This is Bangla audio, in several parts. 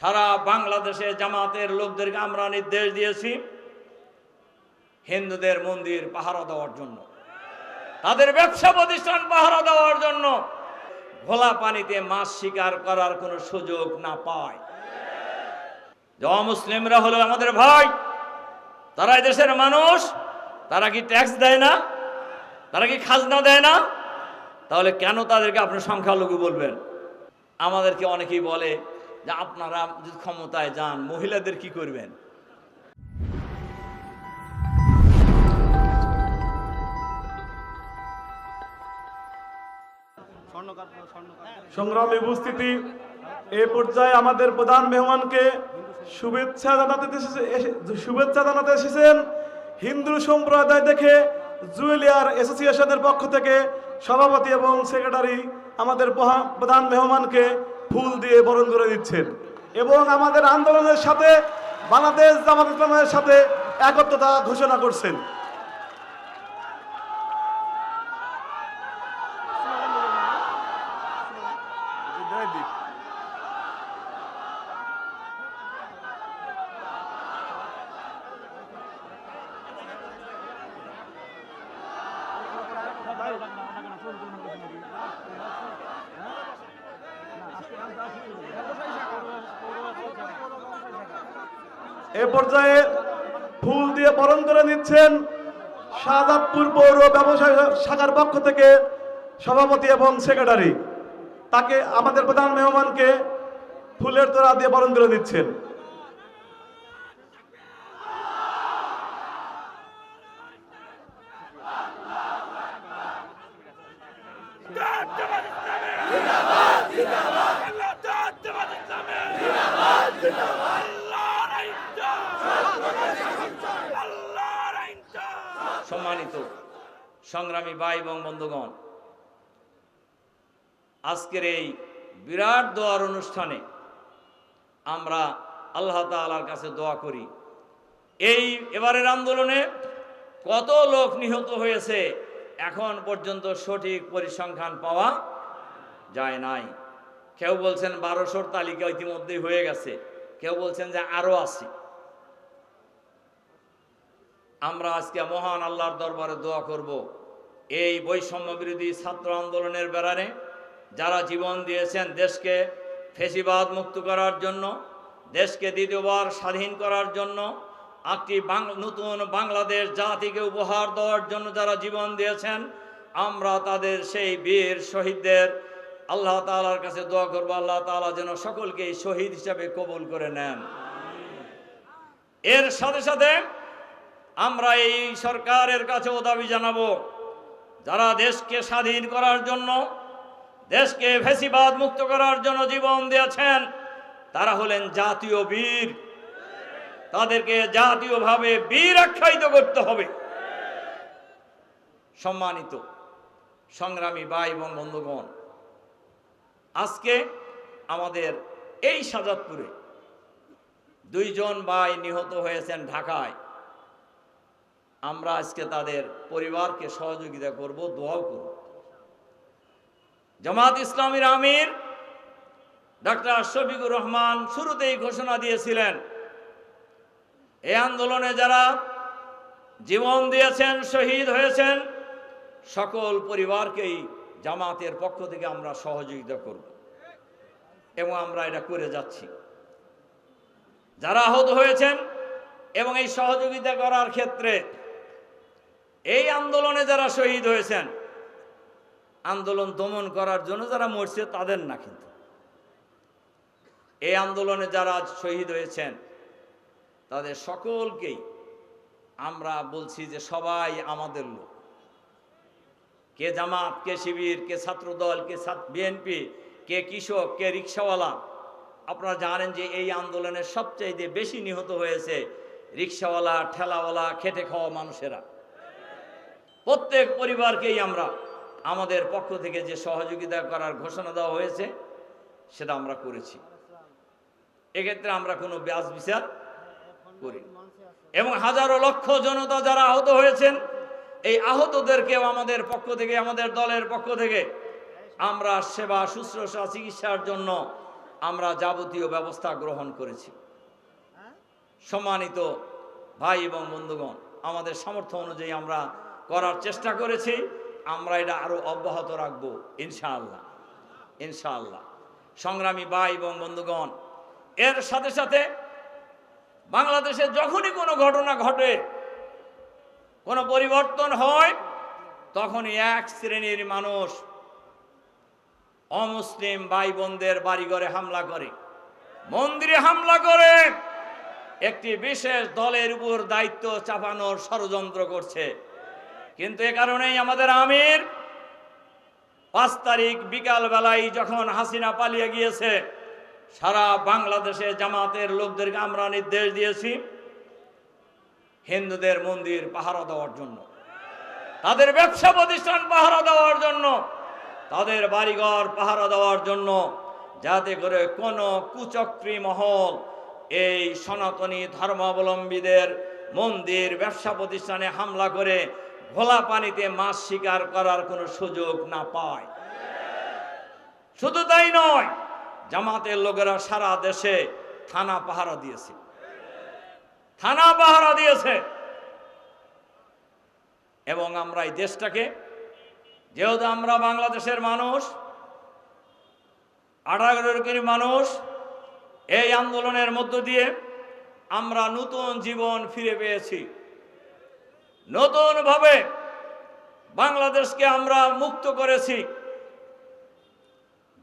সারা বাংলাদেশে জামাতের লোকদেরকে আমরা নির্দেশ দিয়েছি হিন্দুদের মন্দির পাহারা দেওয়ার জন্য। তাদের ব্যবসা প্রতিষ্ঠান পাহারা দেওয়ার জন্য। ঘোলা পানিতে মাছ শিকার করার কোনো সুযোগ না পায়। যে মুসলিমরা হলো আমাদের ভাই, তারা দেশের মানুষ, তারা কি ট্যাক্স দেয় না? তারা কি খাজনা দেয় না? তাহলে কেন তাদেরকে আপনি সংখ্যালঘু বলবেন? আমাদেরকে অনেকেই বলে যে আপনারা যদি ক্ষমতায় যান, মহিলাদের কি করবেন? সংগ্রামী উপস্থিতি, এ পর্যায়ে আমাদের প্রধান মেহমানকে শুভেচ্ছা জানাতে শুভেচ্ছা জানাতে এসেছেন হিন্দু সম্প্রদায় দেখে জুয়েলিয়ার অ্যাসোসিয়েশনের পক্ষ থেকে সভাপতি এবং সেক্রেটারি আমাদের প্রধান মেহমানকে ফুল দিয়ে বরণ করে দিচ্ছেন। এবং আমাদের আন্দোলনের সাথে বাংলাদেশ জামাত ইসলামের সাথে একত্রতা ঘোষণা করছেন। এ পর্যায়ে ফুল দিয়ে বরণ করে নিচ্ছেন শাহজাদপুর পৌর ব্যবসায় শাখার পক্ষ থেকে সভাপতি এবং সেক্রেটারি। তাকে আমাদের প্রধান মেহমানকে ফুলের তোড়া দিয়ে বরণ করে দিচ্ছেন। সম্মানিত সংগ্রামী ভাই এবং বন্ধুগণ, আজকের এই বিরাট দোয়ার অনুষ্ঠানে আমরা আল্লাহ তাআলার কাছে দোয়া করি। এই এবারের আন্দোলনে কত লোক নিহত হয়েছে এখন পর্যন্ত সঠিক পরিসংখ্যান পাওয়া যায় নাই। কেউ বলছেন বারোশোর তালিকা ইতিমধ্যেই হয়ে গেছে, কেউ বলছেন যে আরও আছে। আমরা আজকে মহান আল্লাহর দরবারে দোয়া করব। এই বৈষম্য বিরোধী ছাত্র আন্দোলনের বেড়ারে যারা জীবন দিয়েছেন দেশকে ফেসিবাদ মুক্ত করার জন্য, দেশকে দ্বিতীয়বার স্বাধীন করার জন্য, একটি নতুন বাংলাদেশ জাতিকে উপহার দেওয়ার জন্য যারা জীবন দিয়েছেন, আমরা তাদের সেই বীর শহীদদের আল্লাহ তাআলার কাছে দোয়া করব, আল্লাহ তাআলা যেন সকলকে শহীদ হিসাবে কবুল করে নেন। এর সাথে সাথে আমরা এই সরকারের কাছেও দাবি জানাব যারা দেশকে স্বাধীন করার জন্য, দেশকে ফেসিবাদ মুক্ত করার জন্য জীবন দিয়েছেন, তারা হলেন জাতীয় বীর। তাদেরকে জাতীয়ভাবে বীর আখ্যায়িত করতে হবে। সম্মানিত সংগ্রামী ভাই এবং বন্ধুগণ, আজকে আমাদের এই সাজাদপুরে দুইজন ভাই নিহত হয়েছেন ঢাকায়। আমরা আজকে তাদের পরিবারকে সহযোগিতা করব, দোয়াও করব। জামাত ইসলামীর আমির ডাক্তার শফিকুর রহমান শুরুতেই ঘোষণা দিয়েছিলেন এই আন্দোলনে যারা জীবন দিয়েছেন, শহীদ হয়েছেন, সকল পরিবারকেই জামাতের পক্ষ থেকে আমরা সহযোগিতা করব। এবং আমরা এটা করে যাচ্ছি। যারা আহত হয়েছেন এবং এই সহযোগিতা করার ক্ষেত্রে এই আন্দোলনে যারা শহীদ হয়েছেন, আন্দোলন দমন করার জন্য যারা মরছে তাদের না কিন্তু। এই আন্দোলনে যারা শহীদ হয়েছেন, তাদের সকলকেই আমরা বলছি যে সবাই আমাদের লোক। কে জামাত, কে শিবির, কে ছাত্রদল, কে বিএনপি, কে কৃষক, কে রিক্সাওয়ালা, আপনারা জানেন যে এই আন্দোলনের সবচাইতে বেশি নিহত হয়েছে রিক্সাওয়ালা, ঠেলাওয়ালা, খেটে খাওয়া মানুষেরা। প্রত্যেক পরিবারকেই আমরা আমাদের পক্ষ থেকে যে সহযোগিতা করার ঘোষণা দেওয়া হয়েছে, সেটা আমরা করেছি। এক্ষেত্রে আমরা কোনো ব্যাস বিচার করি এবং হাজারো লক্ষ জনতা যারা আহত হয়েছেন, এই আহতদেরকেও আমাদের পক্ষ থেকে, আমাদের দলের পক্ষ থেকে আমরা সেবা, শুশ্রূষা, চিকিৎসার জন্য আমরা যাবতীয় ব্যবস্থা গ্রহণ করেছি। সম্মানিত ভাই এবং বন্ধুগণ, আমাদের সামর্থ্য অনুযায়ী আমরা করার চেষ্টা করেছি, আমরা এটা আরও অব্যাহত রাখব, ইনশাআল্লাহ ইনশাআল্লাহ। সংগ্রামী ভাই এবং বন্ধুগণ, এর সাথে সাথে বাংলাদেশে যখনই কোনো ঘটনা ঘটে, কোনো পরিবর্তন হয়, তখনই এক শ্রেণির মানুষ অমুসলিম ভাই বোনদের বাড়িঘরে হামলা করে, মন্দিরে হামলা করে, একটি বিশেষ দলের উপর দায়িত্ব চাপানোর ষড়যন্ত্র করছে। কিন্তু এ কারণেই আমাদের আমির পাঁচ তারিখ বিকাল বেলায় যখন হাসিনা পালিয়ে গিয়েছে, সারা বাংলাদেশে জামাতের লোকদেরকে আমরা নির্দেশ দিয়েছি হিন্দুদের মন্দির পাহারা দেওয়ার জন্য। তাদের ব্যবসা প্রতিষ্ঠান পাহারা দেওয়ার জন্য, তাদের বাড়িঘর পাহারা দেওয়ার জন্য, যাতে করে কোনো কুচক্রী মহল এই সনাতনী ধর্মাবলম্বীদের মন্দির ব্যবসা প্রতিষ্ঠানে হামলা করে ঘোলা পানিতে মাছ শিকার করার কোনো সুযোগ না পায়। শুধু তাই নয়, জামাতের লোকেরা সারা দেশে থানা পাহারা দিয়েছে। থানা পাহারা দিয়েছে। এবং আমরা এই দেশটাকে, যেহেতু আমরা বাংলাদেশের মানুষ আঠারো কোটি মানুষ, এই আন্দোলনের মধ্য দিয়ে আমরা নতুন জীবন ফিরে পেয়েছি। নতুনভাবে বাংলাদেশকে আমরা মুক্ত করেছি।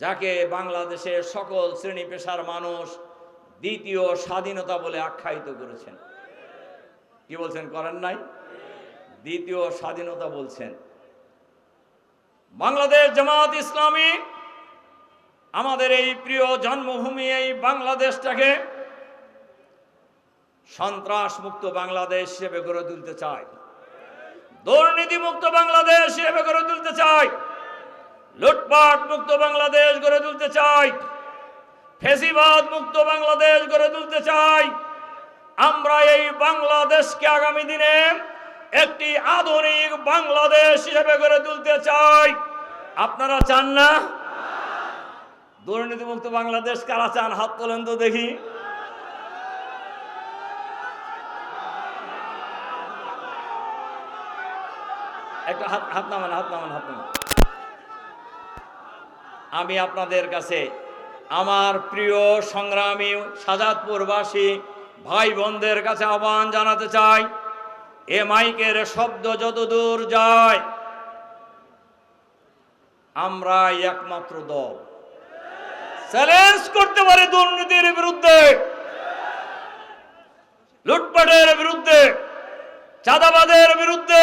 যাকে বাংলাদেশের সকল শ্রেণি পেশার মানুষ দ্বিতীয় স্বাধীনতা বলে আখ্যায়িত করেছেন। কি বলছেন, করেন নাই? দ্বিতীয় স্বাধীনতা বলছেন। বাংলাদেশ জামাত ইসলামী আমাদের এই প্রিয় জন্মভূমি, এই বাংলাদেশটাকে সন্ত্রাস মুক্ত বাংলাদেশ হিসেবে গড়ে তুলতে চায়। দুর্নীতি মুক্ত বাংলাদেশ হিসেবে গড়ে তুলতে চাই। লুটপাট মুক্ত বাংলাদেশ গড়ে তুলতে চাই। ফেসিবাদ মুক্ত বাংলাদেশ গড়ে তুলতে চাই। আমরা এই বাংলাদেশকে আগামী দিনে একটি আধুনিক বাংলাদেশ হিসেবে গড়ে তুলতে চাই। আপনারা চান না? দুর্নীতি মুক্ত বাংলাদেশ কারা চান? হাত তোলেন তো দেখি। একটা হাত হাত নামান হাত নামান হাত নামান। আমি আপনাদের কাছে আমার প্রিয় সংগ্রামী সাজাদপুরবাসী ভাই বোনদের কাছে আহ্বান জানাতে চাই, এ মাইকের শব্দ যতদূর যায় আমরা একমাত্র দল। চ্যালেঞ্জ করতে পারে দুর্নীতির বিরুদ্ধে, লুটপাটের বিরুদ্ধে, চাঁদাবাদের বিরুদ্ধে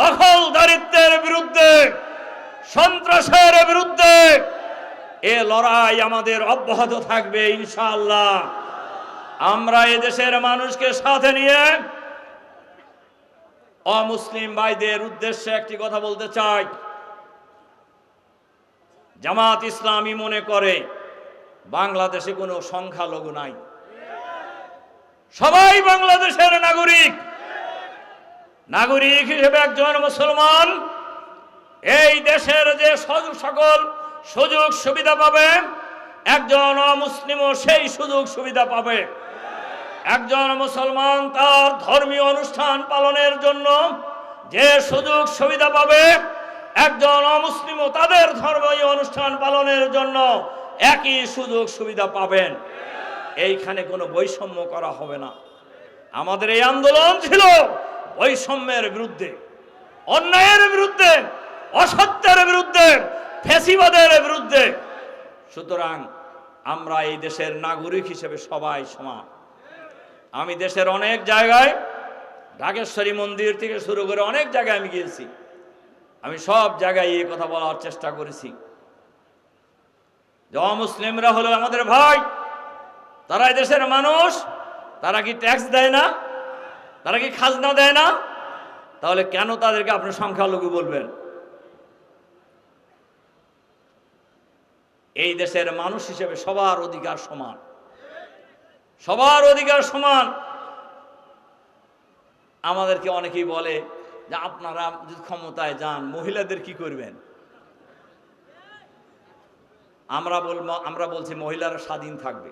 দখলদারিত্বের বিরুদ্ধে, সন্ত্রাসের বিরুদ্ধে এ লড়াই আমাদের অব্যাহত থাকবে, ইনশাআল্লাহ। আমরা এ দেশের মানুষকে সাথে নিয়ে অমুসলিম ভাইদের উদ্দেশ্যে একটি কথা বলতে চাই। জামাত ইসলামী মনে করে, বাংলাদেশে কোনো সংখ্যালঘু নাই। সবাই বাংলাদেশের নাগরিক। নাগরিক হিসেবে একজন মুসলমান এই দেশের যে সকল সুযোগ সুবিধা পাবে, একজন অমুসলিমও সেই সুযোগ সুবিধা পাবে। একজন মুসলমান তার ধর্মীয় অনুষ্ঠান পালনের জন্য যে সুযোগ সুবিধা পাবে, একজন অমুসলিমও তাদের ধর্মীয় অনুষ্ঠান পালনের জন্য একই সুযোগ সুবিধা পাবেন। এইখানে কোনো বৈষম্য করা হবে না। আমাদের এই আন্দোলন ছিল বৈষম্যের বিরুদ্ধে, অন্যায়ের বিরুদ্ধে, অসত্যের বিরুদ্ধে ফেসিবাদের বিরুদ্ধে। সুতরাং আমরা এই দেশের নাগরিক হিসেবে সবাই সমান। আমি দেশের অনেক জায়গায়, ঢাকেশ্বরী মন্দির থেকে শুরু করে অনেক জায়গায় আমি গিয়েছি। আমি সব জায়গায় এই কথা বলার চেষ্টা করেছি। যে অমুসলিমরা হলো আমাদের ভাই, তারা দেশের মানুষ, তারা কি ট্যাক্স দেয় না? তারা কি খাজনা দেয় না? তাহলে কেন তাদেরকে আপনি সংখ্যালঘু বলবেন? এই দেশের মানুষ হিসেবে সবার অধিকার সমান। সবার অধিকার সমান। আমাদেরকে অনেকেই বলে যে আপনারা যদি ক্ষমতায় যান, মহিলাদের কি করবেন? আমরা বলব আমরা বলছি মহিলারা স্বাধীন থাকবে।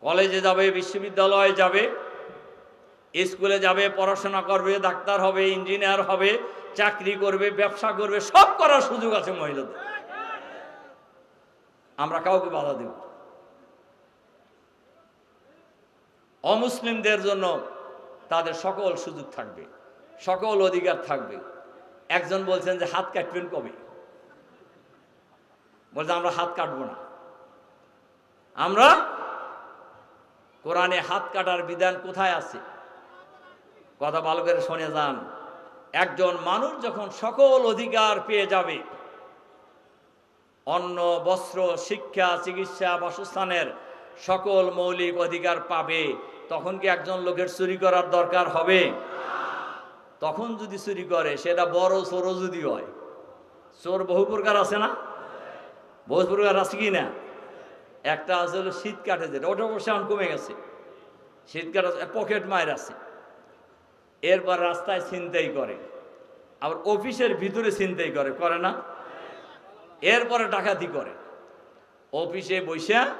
কলেজে যাবে, বিশ্ববিদ্যালয়ে যাবে। স্কুলে যাবে, পড়াশোনা করবে, ডাক্তার হবে, ইঞ্জিনিয়ার হবে, চাকরি করবে, ব্যবসা করবে, সব করার সুযোগ আছে মহিলাদের। আমরা কাউকে বাধা দেব অমুসলিমদের জন্য তাদের সকল সুযোগ থাকবে, সকল অধিকার থাকবে। একজন বলছেন যে, হাত কাটবেন কবে? বলছে, আমরা হাত কাটবো না। আমরা কোরআনে হাত কাটার বিধান কোথায় আছে? কথা ভালো করে শুনে যান। একজন মানুষ যখন সকল অধিকার পেয়ে যাবে, অন্ন, বস্ত্র, শিক্ষা, চিকিৎসা, বাসস্থানের সকল মৌলিক অধিকার পাবে, তখন কি একজন লোকের চুরি করার দরকার হবে? তখন যদি চুরি করে, সেটা বড় চোরও যদি হয়, চোর বহু প্রকার আছে না? বহু প্রকার আছে কি না? একটা আছে শীত কাটে যেটা, ওটা অবশ্য এখন কমে গেছে। শীত কাটে পকেট মায়ের আছে। এরপর রাস্তায় ছিনতাই করে। আবার অফিসের ভিতরে ছিনতাই করে করে না? এরপরে ডাকাতি করে। অফিসে বৈশা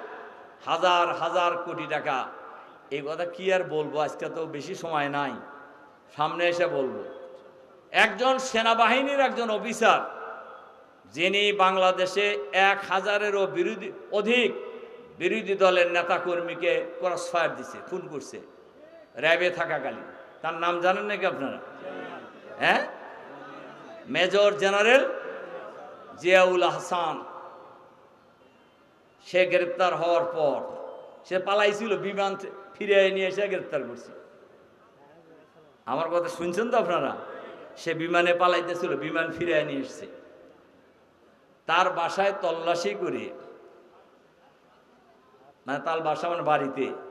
হাজার হাজার কোটি টাকা। এই কথা কি আর বলব? আজকে তো বেশি সময় নাই। সামনে এসে বলব। একজন সেনাবাহিনীর একজন অফিসার, যিনি বাংলাদেশে এক হাজারেরও বিরোধী, অধিক বিরোধী দলের নেতাকর্মীকে ক্রসফায়ার দিছে, খুন করছে, র্যাবে থাকাকালীন। তার নাম জানেন নাকি আপনারা? হ্যাঁ? মেজর জেনারেল জিয়াউল হাসান সে গ্রেপ্তার হওয়ার পর সে পালাইছিল, বিমান থে- ফিরে নিয়ে এসে গ্রেপ্তার করছে। আমার কথা শুনছেন তো আপনারা? সে বিমানে পালাইতেছিল, বিমান ফিরে নিয়ে এসছে। তার বাসায় তল্লাশি করে মানে তার বাসা মানে বাড়িতে।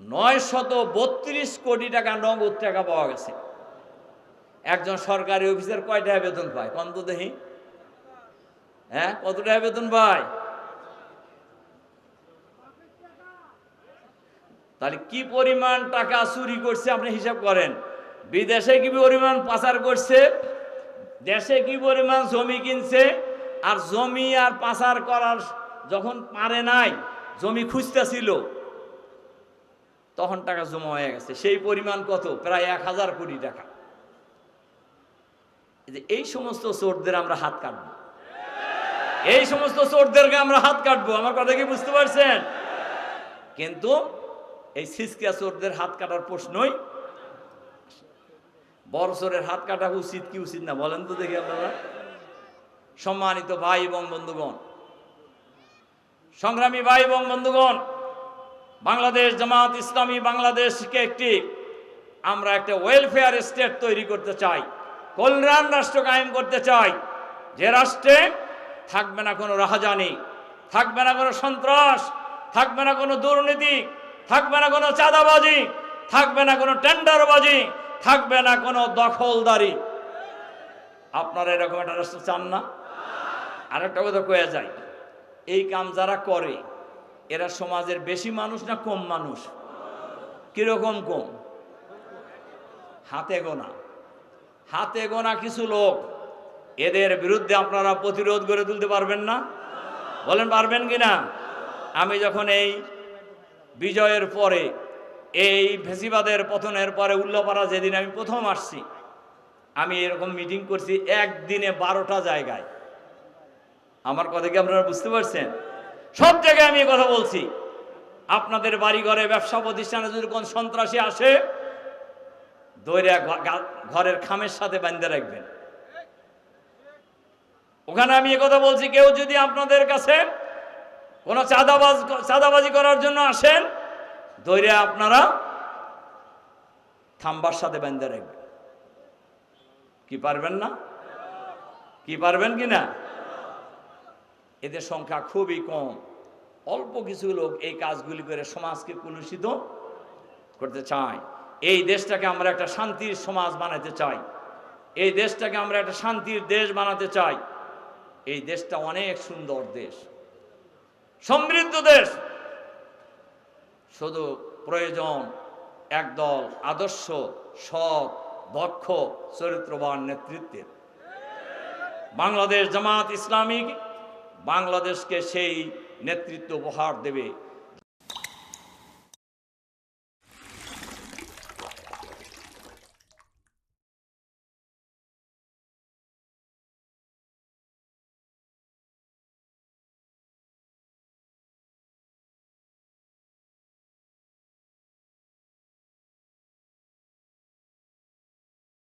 নয় শত বত্রিশ কোটি টাকা নগদ টাকা পাওয়া গেছে। একজন সরকারি অফিসার কয় টাকা বেতন পায়? তো দেখি। হ্যাঁ কত টাকা বেতন পায়? তাহলে কি পরিমাণ টাকা চুরি করছে আপনি হিসাব করেন? বিদেশে কি পরিমাণ পাচার করছে? দেশে কি পরিমাণ জমি কিনছে? আর জমি আর পাচার করার যখন পারে নাই, জমি খুঁজতেছিল তখন টাকা জমা হয়ে গেছে। সেই পরিমাণ কত? প্রায় এক হাজার কোটি টাকা। এই সমস্ত চোরদের আমরা হাত কাটবো। এই সমস্ত চোরদেরকে আমরা হাত কাটবো। আমার কথা কি বুঝতে পারছেন? কিন্তু এই সিসকিয়া চোরদের হাত কাটার প্রশ্নই বড় চোরের হাত কাটা উচিত কি উচিত না? বলেন তো দেখি আপনারা। সম্মানিত ভাই এবং বন্ধুগণ, সংগ্রামী ভাই এবং বন্ধুগণ বাংলাদেশ জামাত ইসলামী বাংলাদেশকে একটি, আমরা একটা ওয়েলফেয়ার স্টেট তৈরি করতে চাই, কল্যাণ রাষ্ট্র কায়েম করতে চাই। যে রাষ্ট্রে থাকবে না কোনো রাহাজানি, থাকবে না কোনো সন্ত্রাস, থাকবে না কোনো দুর্নীতি, থাকবে না কোনো চাঁদাবাজি, থাকবে না কোনো টেন্ডারবাজি থাকবে না কোনো দখলদারি। আপনারা এরকম একটা রাষ্ট্র চান না? আরেকটা কথা কয়ে যায় এই কাম যারা করে এরা সমাজের বেশি মানুষ না কম মানুষ? কীরকম কম? হাতে গোনা। হাতে গোনা কিছু লোক, এদের বিরুদ্ধে আপনারা প্রতিরোধ গড়ে তুলতে পারবেন না। বলেন, পারবেন কি না? আমি যখন এই বিজয়ের পরে, এই ফেসিবাদের পতনের পরে উল্লাপাড়া যেদিন আমি প্রথম আসছি, আমি এরকম মিটিং করছি একদিনে বারোটা জায়গায়। আমার কথা কি আপনারা বুঝতে পারছেন? সব জায়গায় আমি কথা বলছি। আপনাদের বাড়ি ঘরে ব্যবসা প্রতিষ্ঠানে যদি কোন সন্ত্রাসী আসে, দৈরা ঘরের খামের সাথে বান্ধে রাখবেন। ওখানে আমি এ কথা বলছি, কেউ যদি আপনাদের কাছে কোনো চাঁদাবাজ, চাঁদাবাজি করার জন্য আসেন, দৈরে আপনারা থাম্বার সাথে বান্ধে রাখবেন। কি পারবেন না? কি পারবেন কি না? এদের সংখ্যা খুবই কম। অল্প কিছু লোক এই কাজগুলি করে সমাজকে কলুষিত করতে চায়। এই দেশটাকে আমরা একটা শান্তির সমাজ বানাতে চাই। এই দেশটাকে আমরা একটা শান্তির দেশ বানাতে চাই। এই দেশটা অনেক সুন্দর দেশ। সমৃদ্ধ দেশ। শুধু প্রয়োজন একদল আদর্শ, সৎ, দক্ষ, চরিত্রবান নেতৃত্বের। বাংলাদেশ জামাত ইসলামিক বাংলাদেশকে সেই নেতৃত্ব উপহার দেবে।